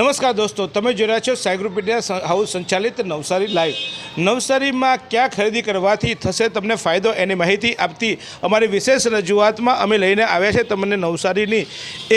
નમસ્કાર દોસ્તો, તમે જોઈ રહ્યા છો સાયગ્રુપ ઇન્ડિયા હાઉસ સંચાલિત નવસારી લાઈવ. નવસારીમાં ક્યાં ખરીદી કરવાથી થશે તમને ફાયદો એની માહિતી આપતી અમારી વિશેષ રજૂઆતમાં અમે લઈને આવ્યા છે તમને નવસારીની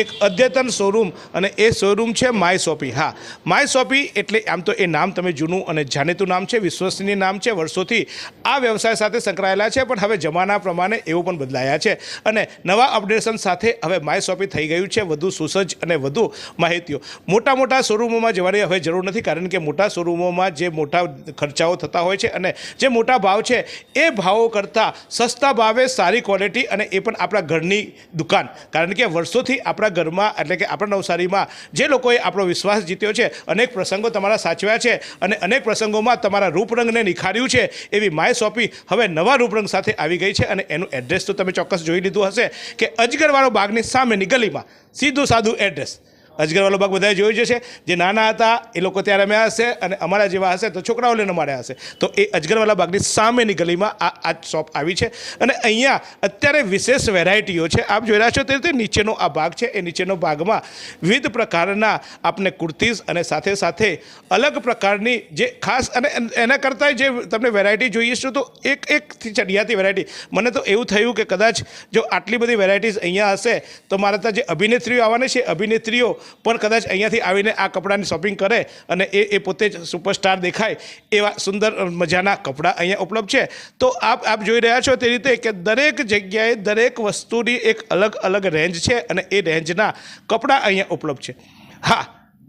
એક અદ્યતન શોરૂમ અને એ શોરૂમ છે માય શોપી હા, માય શોપી એટલે આમ તો એ નામ તમે જૂનું અને જાણીતું નામ છે, વિશ્વસનીય નામ છે, વર્ષોથી આ વ્યવસાય સાથે સંકળાયેલા છે, પણ હવે જમાના પ્રમાણે એવું પણ બદલાયા છે. અને નવા અપડેશન સાથે હવે માય શોપી થઈ ગયું છે, વધુ સુસજ્જ અને વધુ માહિતીઓ. મોટા મોટા શોરૂમોમાં જવાની હવે જરૂર નથી, કારણ કે મોટા શોરૂમોમાં જે મોટા ખર્ચાઓ થતા હોય છે અને જે મોટા ભાવ છે, એ ભાવો કરતાં સસ્તા ભાવે સારી ક્વોલિટી અને એ પણ આપણા ઘરની દુકાન. કારણ કે વર્ષોથી આપણા ઘરમાં, એટલે કે આપણા નવસારીમાં જે લોકોએ આપણો વિશ્વાસ જીત્યો છે, અનેક પ્રસંગો તમારા સાચવ્યા છે અને અનેક પ્રસંગોમાં તમારા રૂપરંગને નિખાર્યું છે, એવી માય શોપી હવે નવા રૂપરંગ સાથે આવી ગઈ છે અને એનું એડ્રેસ તો તમે ચોક્કસ જોઈ લીધું હશે કે અજગરવાળો બાગની સામેની ગલીમાં સીધું સાદું એડ્રેસ. અજગરવાળો બાગ બધાએ જોયું છે જે નાના હતા, એ લોકો ત્યાં રમ્યા હશે અને અમારા જેવા હશે તો છોકરાઓ લઈને માર્યા હશે. તો એ અજગરવાળા બાગની સામેની ગલીમાં આ આ શોપ આવી છે. અને અહીંયા અત્યારે વિશેષ વેરાયટીઓ છે. આપ જોઈ રહ્યા છો તે નીચેનો આ ભાગ છે. એ નીચેનો ભાગમાં વિવિધ પ્રકારના આપને કુર્તીઝ અને સાથે સાથે અલગ પ્રકારની જે ખાસ અને એના કરતાં જે તમને વેરાયટી જોઈએ છે તો એક એક ચડિયાતી વેરાયટી. મને તો એવું થયું કે કદાચ જો આટલી બધી વેરાયટીઝ અહીંયા હશે તો મારા ત્યાં જે અભિનેત્રીઓ આવવાની છે અભિનેત્રીઓ પણ કદાચ અહીંયાથી આવીને આ કપડાની શોપિંગ કરે અને એ એ પોતે જ સુપરસ્ટાર દેખાય એવા સુંદર મજાના કપડાં અહીંયા ઉપલબ્ધ છે. તો આપ આપ જોઈ રહ્યા છો તે રીતે કે દરેક જગ્યાએ દરેક વસ્તુની એક અલગ અલગ રેન્જ છે અને એ રેન્જના કપડાં અહીંયા ઉપલબ્ધ છે. હા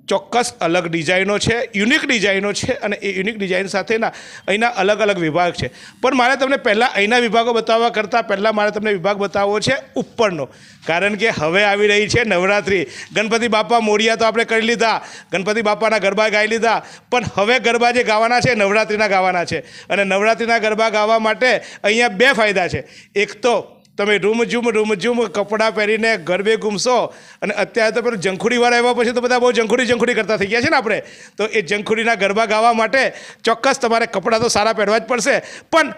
ચોક્કસ અલગ ડિઝાઇનો છે, યુનિક ડિઝાઇનો છે અને એ યુનિક ડિઝાઇન સાથેના અહીંના અલગ અલગ વિભાગ છે. પણ મારે તમને પહેલાં અહીંના વિભાગો બતાવવા કરતાં પહેલાં મારે તમને વિભાગ બતાવવો છે ઉપરનો. કારણ કે હવે આવી રહી છે નવરાત્રિ. ગણપતિ બાપા મોરિયા તો આપણે કરી લીધા. ગણપતિ બાપાના ગરબા ગાઈ લીધા. પણ હવે ગરબા જે ગાવાના છે નવરાત્રિના ગાવાના છે. અને નવરાત્રિના ગરબા ગાવા માટે અહીંયા બે ફાયદા છે. એક તો તમે રૂમઝૂમ રૂમઝૂમ કપડાં પહેરીને ગરબે ઘૂમશો અને અત્યારે તો પેલું જંખુડીવાળા આવ્યા પછી તો બધા બહુ જંખુડી જંખુડી કરતા થઈ ગયા છે ને આપણે. તો એ જંખુડીના ગરબા ગાવા માટે ચોક્કસ તમારે કપડાં તો સારા પહેરવા જ પડશે. પણ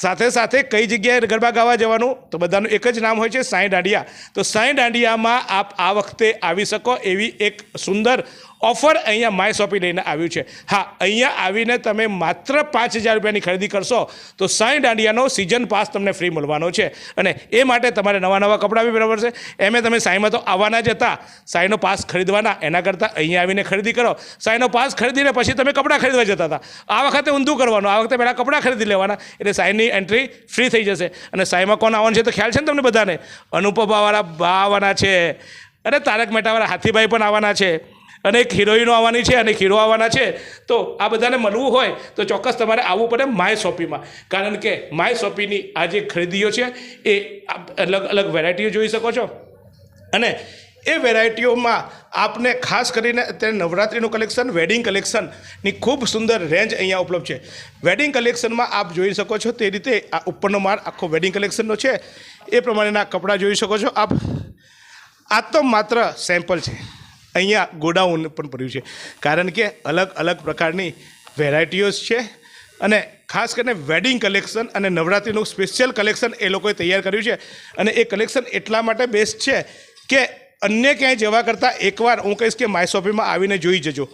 સાથે સાથે કઈ જગ્યાએ ગરબા ગાવા જવાનું? તો બધાનું એક જ નામ હોય છે સાંઈ દાંડિયા. તો સાંઈ દાંડિયામાં આપ આ વખતે આવી શકો એવી એક સુંદર ઓફર અહીંયા માય શોપી લઈને આવ્યું છે. હા, અહીંયા આવીને તમે માત્ર પાંચ હજાર રૂપિયાની ખરીદી કરશો તો સાંઈ દાંડિયાનો સિઝન પાસ તમને ફ્રી મળવાનો છે. અને એ માટે તમારે નવા નવા કપડાં બી બરાબર છે. એમે તમે સાંઈમાં તો આવવાના જ હતા. સાંઈનો પાસ ખરીદવાના, એના કરતાં અહીંયા આવીને ખરીદી કરો. સાંઈનો પાસ ખરીદીને પછી તમે કપડાં ખરીદવા જતા હતા. આ વખતે ઊંધું કરવાનું, આ વખતે પહેલાં કપડાં ખરીદી લેવાના, એટલે સાંઈની એન્ટ્રી ફ્રી થઈ જશે. અને સાંઈમાં કોણ આવવાનું છે તો ખ્યાલ છે ને તમને બધાને? અનુપભાવાળા બા આવવાના છે. અને તારક મહેતાવાળા હાથીભાઈ પણ આવવાના છે. અને એક હિરોઈનો આવવાની છે અને હીરો આવવાના છે. તો આ બધાને મળવું હોય તો ચોક્કસ તમારે આવવું પડે માય શોપીમાં. કારણ કે માય શોપીની આ જે ખરીદીઓ છે એ અલગ અલગ વેરાયટીઓ જોઈ શકો છો. અને એ વેરાયટીઓમાં આપને ખાસ કરીને અત્યારે નવરાત્રિનું કલેક્શન વેડિંગ કલેક્શનની ખૂબ સુંદર રેન્જ અહીંયા ઉપલબ્ધ છે. વેડિંગ કલેક્શનમાં આપ જોઈ શકો છો તે રીતે આ ઉપરનો માળ આખો વેડિંગ કલેક્શનનો છે. એ પ્રમાણેના કપડાં જોઈ શકો છો આપ. આ તો માત્ર સેમ્પલ છે. અહીંયા ગોડાઉન પણ પડ્યું છે. કારણ કે અલગ અલગ પ્રકારની વેરાયટીઓ છે અને ખાસ કરીને વેડિંગ કલેક્શન અને નવરાત્રિનું સ્પેશિયલ કલેક્શન એ લોકોએ તૈયાર કર્યું છે. અને એ કલેક્શન એટલા માટે બેસ્ટ છે કે અન્ય ક્યાંય જવા કરતાં એકવાર હું કહીશ કે માય શોપિંગમાં આવીને જોઈ જજો.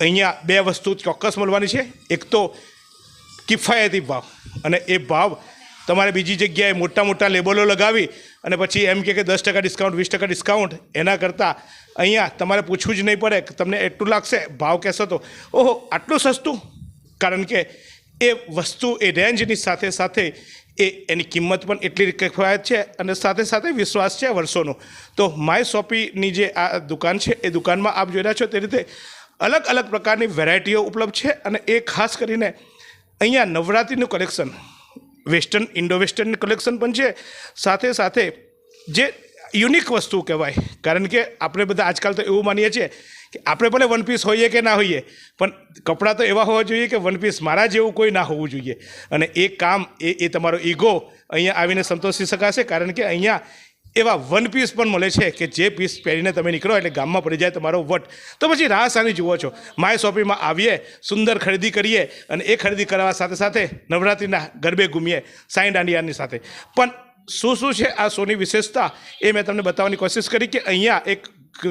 અહીંયા બે વસ્તુ ચોક્કસ મળવાની છે. એક તો કિફાયતી ભાવ અને એ ભાવ તમારે બીજી જગ્યાએ મોટા મોટા લેબલો લગાવી અને પછી એમ કે દસ ટકા ડિસ્કાઉન્ટ વીસ ટકા ડિસ્કાઉન્ટ એના કરતાં અહીંયા તમારે પૂછવું જ નહીં પડે કે તમને એટલું લાગશે? ભાવ કહેશો તો. ઓહો, આટલું સસ્તું? કારણ કે એ વસ્તુ, એ રેન્જની સાથે સાથે એ એની કિંમત પણ એટલી કફાયત છે અને સાથે સાથે વિશ્વાસ છે વર્ષોનો. તો માય શોપીની જે આ દુકાન છે, એ દુકાનમાં આપ જોઈ રહ્યા છો તે રીતે અલગ અલગ પ્રકારની વેરાયટીઓ ઉપલબ્ધ છે અને એ ખાસ કરીને અહીંયા નવરાત્રિનું collection. Western, indo western collection પણ છે. સાથે સાથે જે યુનિક વસ્તુ કહેવાય, કારણ કે આપણે બધા આજકાલ તો એવું માનીએ છીએ કે આપણે ભલે વન પીસ હોઈએ કે ના હોઈએ, પણ કપડાં તો એવા હોવા જોઈએ કે વન પીસ મારા જેવું કોઈ ના હોવું જોઈએ. અને એ કામ, એ એ તમારો ઈગો અહીંયા આવીને સંતોષી શકાશે, કારણ કે અહીંયા એવા વન પીસ પણ મળે છે કે જે પીસ પહેરીને તમે નીકળો એટલે ગામમાં પડી જાય તમારો વટ. તો પછી રાહ સાની જુઓ છો. માય શોપિંગમાં આવીએ, સુંદર ખરીદી કરીએ અને એ ખરીદી કરવા સાથે સાથે નવરાત્રિના ગરબે ઘૂમીએ સાંઈ દાંડિયાની સાથે. પણ શું શું છે આ શોની વિશેષતા એ મેં તમને બતાવવાની કોશિશ કરી કે અહીંયા એક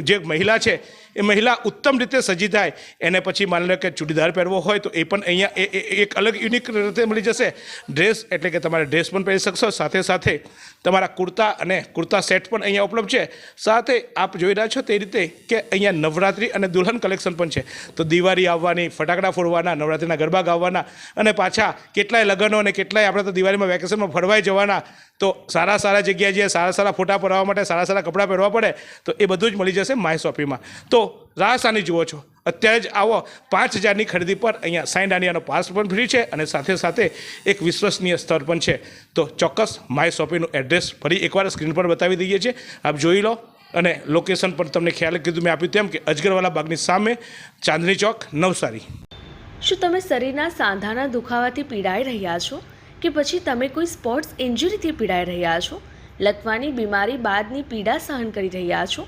જે મહિલા છે, એ મહિલા ઉત્તમ રીતે સજી થાય. એને પછી માની લો કે ચૂડીદાર પહેરવો હોય તો એ પણ અહીંયા એક અલગ યુનિક રીતે મળી જશે. ડ્રેસ એટલે કે તમારે ડ્રેસ પણ પહેરી શકશો, સાથે સાથે તમારા કુર્તા અને કુર્તા સેટ પણ અહીંયા ઉપલબ્ધ છે. સાથે આપ જોઈ રહ્યા છો તે રીતે કે અહીંયા નવરાત્રિ અને દુલ્હન કલેક્શન પણ છે. તો દિવાળી આવવાની, ફટાકડા ફોડવાના, નવરાત્રિના ગરબા ગાવાના અને પાછા કેટલાય લગ્નો અને કેટલાય આપણે તો દિવાળીમાં વેકેશનમાં ફરવાઈ જવાના. તો સારા સારા જગ્યાએ જઈએ, સારા સારા ફોટા પડાવવા માટે સારા સારા કપડાં પહેરવા પડે, તો એ બધું જ મળી જશે માય શોપિંગમાં. તો રાહ સાની જુઓ છો. અત્યારે જ આવો પાંચ હજારની ખરીદી પર અહીંયા સાઈન દાનિયાનો પાસ પણ ફ્રી છે અને સાથે સાથે એક વિશ્વસનીય સ્તર પણ છે. તો ચોક્કસ માય શોપિંગનું એડ્રેસ ફરી એકવાર સ્ક્રીન પર બતાવી દઈએ છીએ. આપ જોઈ લો અને લોકેશન પણ તમને ખ્યાલ કીધું મેં આપ્યું તેમ કે અજગરવાલા બાગની સામે ચાંદની ચોક, નવસારી. શું તમે શરીરના સાંધાના દુખાવાથી પીડાઈ રહ્યા છો? કે પછી તમે કોઈ સ્પોર્ટ્સ ઇન્જરીથી પીડાઈ રહ્યા છો? લકવાની બીમારી બાદની પીડા સહન કરી રહ્યા છો?